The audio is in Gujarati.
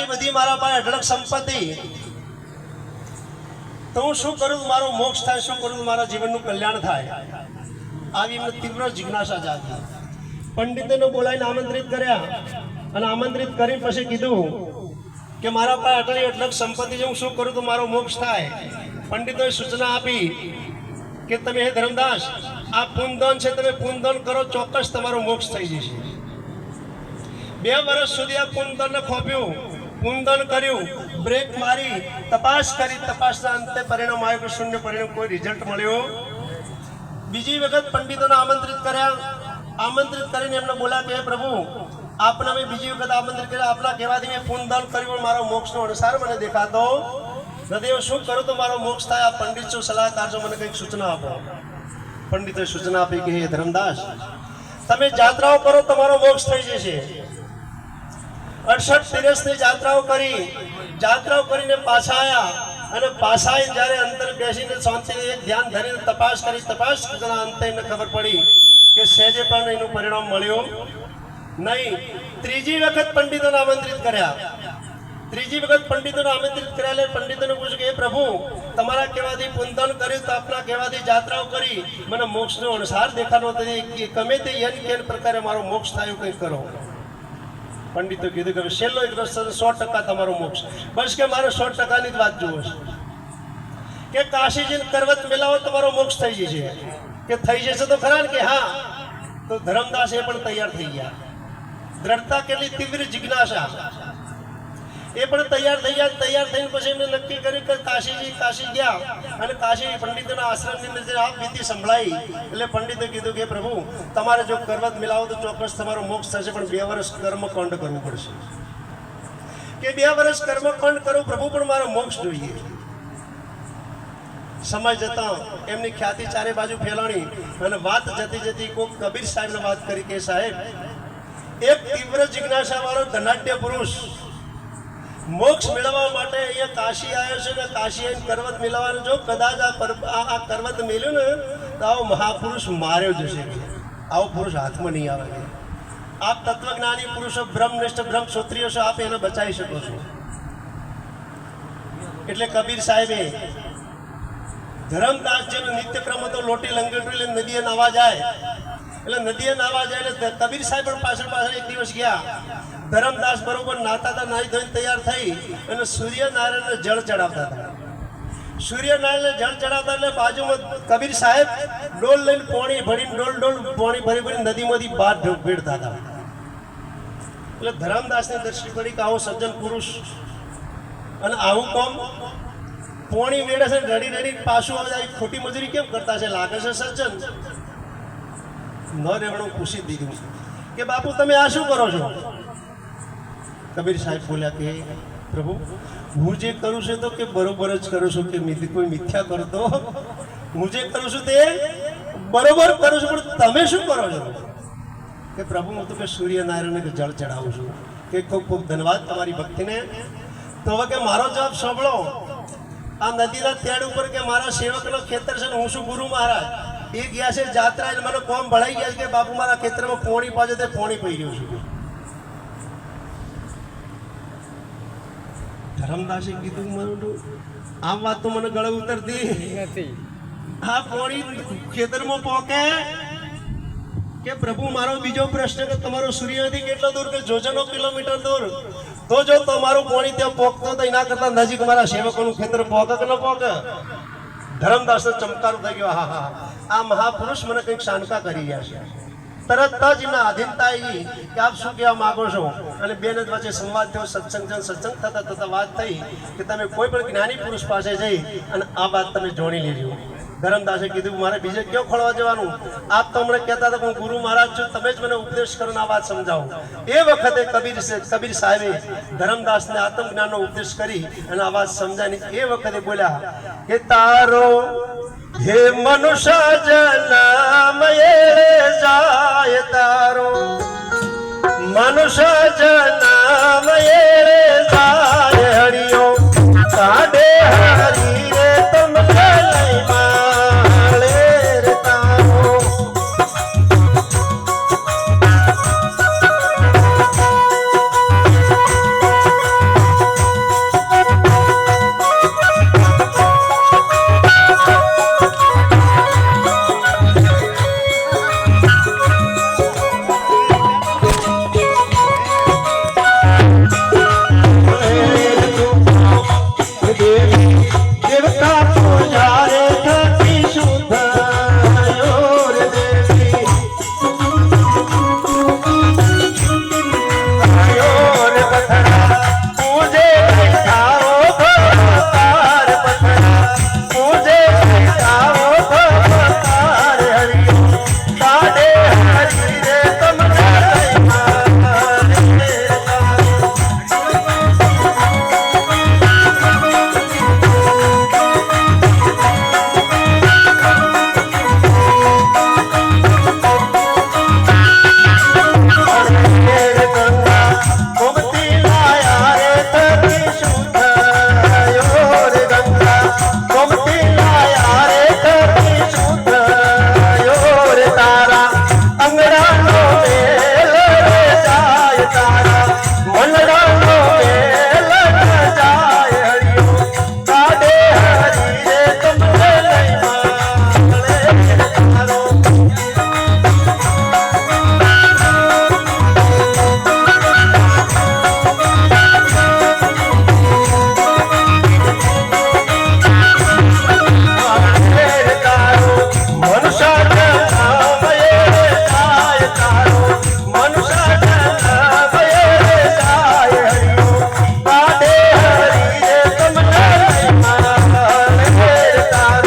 આટલી બધી મારા પાસે અઢળક સંપત્તિ. તો હું શું કરું? મારો મોક્ષ થાય, શું કરું? મારા જીવનનું કલ્યાણ થાય. આવી એમને તીવ્ર જિજ્ઞાસા જાગી. પંડિતોને બોલાવીને આમંત્રિત કર્યા અને આમંત્રિત કરી પછી કીધું કે મારા પાસે આટલી અઢળક સંપત્તિ હું શું કરું? તો મારો મોક્ષ થાય. પંડિતોએ સૂચના આપી કે તમે હે ધર્મદાસ, આ પૂનદાન છે, તમે પૂનદાન કરો, ચોક્કસ તમારો મોક્ષ થઈ જશે. બે વર્ષ સુધી આ પૂનદાનને ખોપ્યું. પૂનદાન કર્યું, બ્રેક મારી, તપાસ કરી, તપાસના અંતે પરિણામ આવ્યું કે શૂન્ય પરિણામ કોઈ રિઝલ્ટ મળ્યો. બીજી વખત પંડિતોને આમંત્રિત કર્યા. આમંત્રિત કરીને એમને બોલ્યા કે, પ્રભુ, આપને મેં બીજી વખત આમંત્રિત કર્યા. આપના કહેવાથી મેં કુંદન કર્યું પણ મારો મોક્ષનો અનુસાર મને દેખાતો. નથી હવે શું કરું તો મારો મોક્ષ થાય? આ પંડિત છો, સલાહકાર છો, મને કંઈક સૂચના આપો. પંડિતોએ સૂચના આપી કે, હે ધર્મદાસ, તમે જાત્રાઓ કરો તમારો મોક્ષ થઈ જશે. અડસઠ દિવસની જાત્રાઓ કરી, જાત્રાઓ કરીને પાછા આવ્યા અને પાછા આવીને જ્યારે અંદર બેસીને શાંતિથી ધ્યાન ધરીને તપાસ કરી, તપાસ કરતા અંતે એમને ખબર પડી કે સહેજે પણ એનું પરિણામ મળ્યું નહીં. ત્રીજી વખત પંડિતોને આમંત્રિત કર્યા. ત્રીજી વખત પંડિતોને આમંત્રિત કર્યા એટલે પંડિતોને પૂછ્યું કે, હે પ્રભુ, તમારા કહેવાથી પુંતન કર્યું, તો આપના કહેવાથી જાત્રાઓ કરી? મને મોક્ષનો અનુસાર દેખાનો ગમે તે યન કેન પ્રકારે મારો મોક્ષ થાય કંઈ કરો. પંડિતો કીધું કે છેલ્લો એક રસ્તો સો ટકા તમારો મોક્ષ. બસ કે મારે સો ટકાની જ વાત જુઓ છે. કે કાશીજીને કરવત મેલાવો તમારો મોક્ષ થઈ જશે. કે થઈ જશે તો ખરા કે હા? તો ધરમદાસ એ પણ તૈયાર થઈ ગયા. દ્રઢતા કેટલી તીવ્ર જિજ્ઞાસા. એ પણ તૈયાર થઈ ગયા, તૈયાર થઈને પછી એમને નક્કી કર્યું કે કાશીજી, કાશી ગયા. અને કાશી પંડિતોના આશ્રમની અંદર આ વિધિ સંભળાઈ. એટલે પંડિતે કીધું કે પ્રભુ, તમારે જો કરવત મિલાવો તો ચોક્કસ તમારો મોક્ષ થશે, પણ બે વર્ષ કર્મકાંડ કરવું પડશે. કે બે વર્ષ કર્મકાંડ કરું, પ્રભુ પણ મારો મોક્ષ જોઈએ. સમય જતા, એમની ખ્યાતિ ચારે બાજુ ફેલાણી. અને વાત જતી જતી કોક કબીર સાહેબને વાત કરી કે સાહેબ, એક તીવ્ર જિજ્ઞાસા વાળો ધનાઢ્ય પુરુષ મોક્ષ મેળવવા માટે અહીંયા કાશી આવ્યો છે ને કાશી આવીને કરવત મેળવવાનું જો કદાચ આ આ કરવત મેલ્યું ને, તો આવો મહાપુરુષ માર્યો જશે. આવો પુરુષ હાથમાં નહીં આવે. આપ તત્વજ્ઞાની પુરુષો, બ્રહ્મનિષ્ઠ, બ્રહ્મ ક્ષત્રિય છો, આપ એને બચાવી શકો છો. એટલે કબીર સાહેબે, ધરમદાસજીનો નિત્યક્રમ હતો, લોટી લંગેટરી લઈને નદીએ નાવા જાય. એટલે નદીએ નાવા જાય એટલે કબીર સાહેબ પણ પાછળ પાછળ એક દિવસ ગયા. ધરમદાસ બરોબર નાતા હતા નાહી ધોઈને તૈયાર થઈ અને સૂર્યનારાયણને જળ ચડાવતા હતા. સૂર્યનારાયણને જળ ચડાવતા એટલે બાજુમાં કબીર સાહેબ ડોલ લઈને પોણી ભરીને ડોલ ડોલ પોણી ભરી ભરી નદીમાંથી બહાર ભેડતા હતા. એટલે ધરમદાસને દ્રષ્ટિ પડી કે આવો સજ્જન પુરુષ અને આવું કોમ પોણી વેડે છે રડી રડી પાછું આવે. આવી ખોટી મજૂરી કેમ કરતા છે? લાગે છે સજ્જન? ન રેવણું પૂછી દીધું કે બાપુ, તમે આ શું કરો છો? કબીર સાહેબ બોલ્યા કે, પ્રભુ, હું જે કરું છું તો કે બરોબર જ કરું છું, કે કોઈ મિથ્યા કરતો. હું જે કરું છું તે બરોબર કરું છું, પણ તમે શું કરો છો? કે પ્રભુ, હું તો કે સૂર્યનારાયણને જળ ચડાવું છું, કે ખૂબ ખૂબ ધન્યવાદ તમારી ભક્તિને. તો હવે કે મારો જવાબ સાંભળો. આ નદીના તેડ ઉપર કે મારા સેવકનો ખેતર છે ને, હું શું ગુરુ મહારાજ. એ ગયા છે જાત્રા મારો કોમ ભળાઈ ગયા છે કે બાપુ, મારા ખેતરમાં પોણી પાછો તે પોણી પી રહ્યું છું. ધરમદાસે કીધું મને આમ વાત તો મને ગળે ઉતરતી. નથી. આ પોણી ખેતરમાં પોકે કે પ્રભુ મારો બીજો પ્રશ્ન કે તમારો સૂર્યથી કેટલો દૂર કે જોજનો કિલોમીટર દૂર? તો જો તમારું પોણી ત્યાં પોકતો તો એના કરતા નજીક મારા સેવકોનું ખેતર પોકે કે ન પોકે? ધરમદાસ ચમકારો થઈ ગયો હા હા આ મહાપુરુષ મને કંઈક શાનકા કરી રહ્યા છે. તરત જ એમના આધીનતા આવી કે આપ શું કહેવા માગો છો? અને બેન વચ્ચે સંવાદ થયો, સત્સંગ થયો, સત્સંગ થતા થતા વાત થઈ કે તમે કોઈ પણ જ્ઞાની પુરુષ પાસે જઈ અને આ વાત તમે જોડી લેજો. ગરમદાસે કીધું, મારે બીજે ક્યાં ખોળવા જવાનું? આપ તો હમણાં કહેતા હતા હું ગુરુ મહારાજ છું, તમે જ મને ઉપદેશ કરો આ વાત સમજાવો. એ વખતે કબીર કબીર સાહેબે ધરમદાસને આત્મજ્ઞાનનો ઉપદેશ કરી અને આ વાત સમજાવી એ વખતે બોલ્યા કે તારો, હે મનુષ્ય જનમ જાય તારો. મનુષ્ય જનમ જાય હરિયો. કાઢે હરી રે તમે લઈ love.